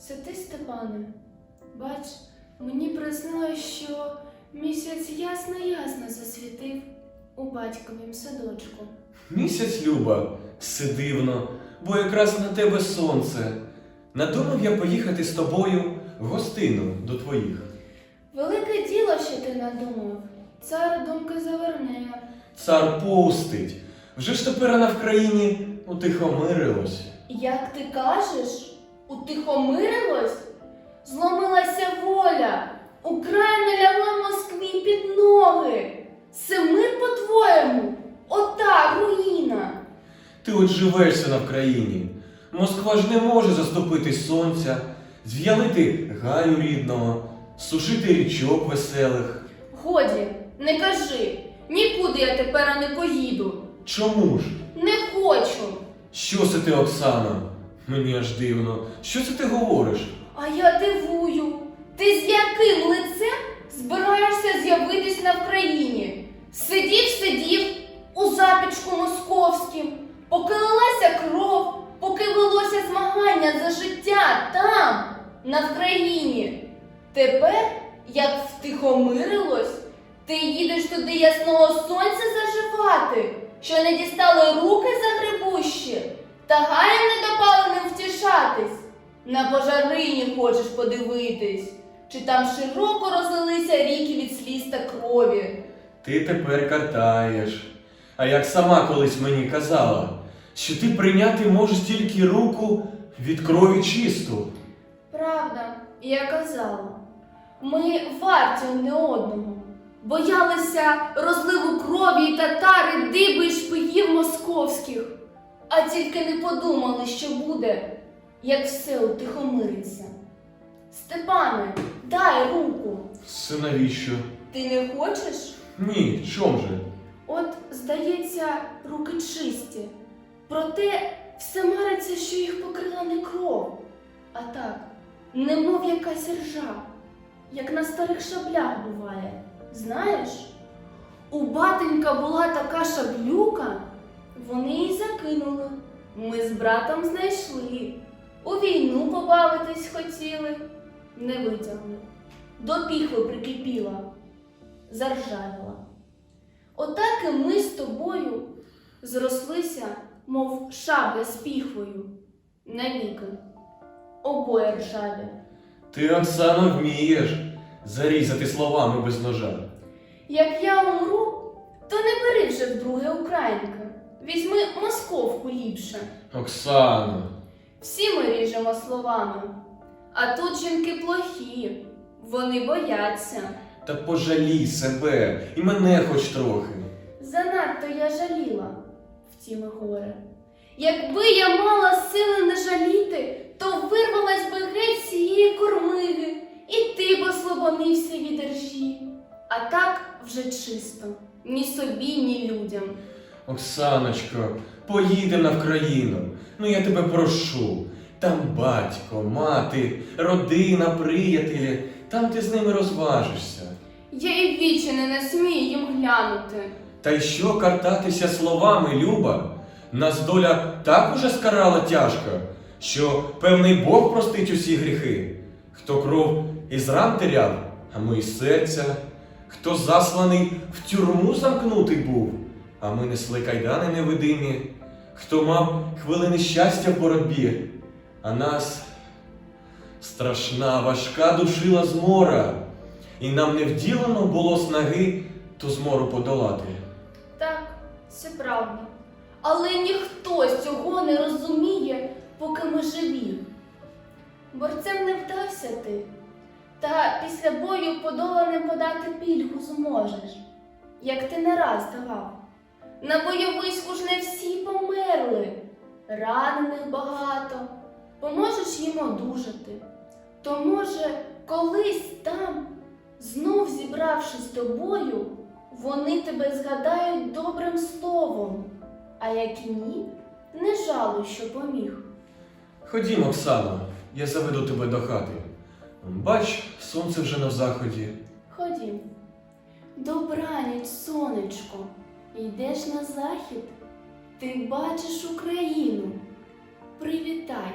Святий Степане, бач, мені приснилось, що місяць ясно-ясно засвітив у батьковім садочку. Місяць, Люба, все дивно, бо якраз на тебе сонце. Надумав я поїхати з тобою в гостину до твоїх. Велике діло, що ти надумав. Цар думки заверне. Цар пустить. Вже ж тепер вона в країні утихомирилось. Як ти кажеш, утихомирилось? Зломилася воля, Україна лягла Москві під ноги. Семир, по-твоєму, ота руїна. Ти от живешся на Вкраїні. Москва ж не може заступити сонця, зв'ялити гаю рідного, сушити річок веселих. Годі, не кажи, нікуди я тепер не поїду. Чому ж? Не хочу. Що це ти, Оксано? Мені аж дивно. Що це ти говориш? А я дивую. Ти з яким лицем збираєшся з'явитись на Вкраїні? Сидів, сидів у запічку московським, поки лилася кров, поки велося змагання за життя там, на Вкраїні. Тепер, як втихомирилось, ти їдеш туди ясного сонця заживати, що не дістали руки за грибущі, та гаєм недопаленим втішатись. На пожарині хочеш подивитись, чи там широко розлилися ріки від сліз та крові. Ти тепер катаєш. А як сама колись мені казала, що ти прийняти можеш тільки руку від крові чисту. Правда, я казала, ми варті одне одного. Боялися розливу крові і татари, диби й шпиїв московських, а тільки не подумали, що буде, як все утихомириться. Степане, дай руку. Це навіщо? Ти не хочеш? Ні, чом же? От, здається, руки чисті. Проте все мариться, що їх покрила не кров, а так, немов якась ржа, як на старих шаблях буває. Знаєш, у батенька була така шаблюка, вони її закинули. Ми з братом знайшли. У війну побавитись хотіли, не витягли. До піхви прикипіла, заржавіла. Отак і ми з тобою зрослися, мов шабля з піхвою, навіки. Обоє ржаві. Ти, Оксано, вмієш зарізати словами без ножа. Як я умру, то не бери вже вдруге українка. Візьми московку ліпше. Оксано, Всі ми ріжемо словами. А тут жінки плохі, вони бояться. та пожалій себе і мене хоч трохи. Занадто я жаліла, втім горе. Якби я мала сили не жаліти, то вирвалась би геть з цієї кормиги, і ти б ослабонився від держі. А так вже чисто, ні собі, ні людям. Оксаночко, поїдемо на Вкраїну. Ну я тебе прошу. Там батько, мати, родина, приятелі. Там ти з ними розважишся. Я і вічі не насмію їм глянути. Та й що картатися словами, Люба? Нас доля так уже скарала тяжко, що певний Бог простить усі гріхи. Хто кров із ран теряв, а ми із серця, хто засланий в тюрму замкнутий був, а ми несли кайдани невидимі, хто мав хвилини щастя в боротьбі, а нас страшна, важка душила змора, і нам не вділено було снаги ту змору подолати. Так, це правда. Але ніхто цього не розуміє, поки ми живі. Борцем не вдався ти, та після бою подоланим подати пільгу зможеш, як ти не раз давав. На бойовиську ж не всі померли, ранених багато, поможеш їм одужати. То, може, колись там, знов зібравшись тобою, вони тебе згадають добрим словом, а як і ні, не жалуй, що поміг. Ходім, Оксано, я заведу тебе до хати. Бач, сонце вже на заході. Ходім. Добраніч, сонечко, йдеш на захід, ти бачиш Україну. Привітай!